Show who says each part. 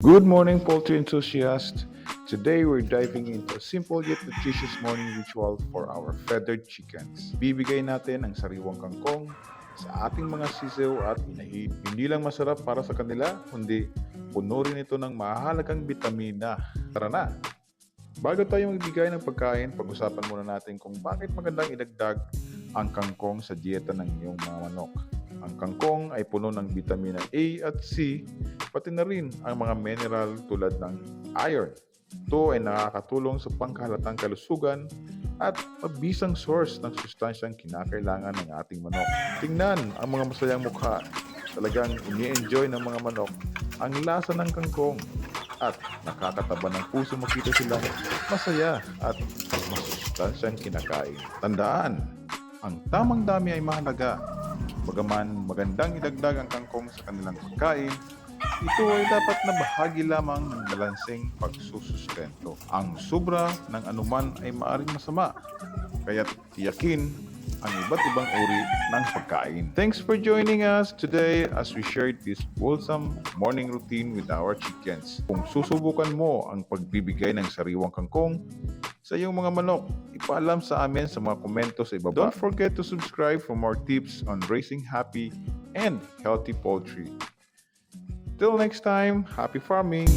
Speaker 1: Good morning, poultry enthusiasts. Today, we're diving into a simple yet nutritious morning ritual for our feathered chickens. Bibigay natin ang sariwang kangkong sa ating mga sisiw at inahin. Hindi lang masarap para sa kanila, kundi puno rin ito ng mahalagang bitamina. Tara na! Bago tayo magbigay ng pagkain, pag-usapan muna natin kung bakit magandang idagdag ang kangkong sa dieta ng iyong mga manok. Ang kangkong ay puno ng vitamina A at C, pati na rin ang mga mineral tulad ng iron. Ito ay nakakatulong sa pangkahalatang kalusugan at mabisang source ng sustansyang kinakailangan ng ating manok. Tingnan ang mga masayang mukha. Talagang ini-enjoy ng mga manok ang lasa ng kangkong at nakakataba ng puso makita sila masaya at masustansyang kinakain. Tandaan, ang tamang dami ay mahalaga. Bagaman magandang idagdag ang kangkong sa kanilang pagkain, ito ay dapat na bahagi lamang ng balanseng pagsusustento. Ang sobra ng anuman ay maaring masama, kaya tiyakin ang iba't ibang uri ng pagkain. Thanks for joining us today as we shared this wholesome morning routine with our chickens. Kung susubukan mo ang pagbibigay ng sariwang kangkong sa iyong mga manok, ipaalam sa amin sa mga komento sa ibaba. Don't forget to subscribe for more tips on raising happy and healthy poultry. Till next time, happy farming!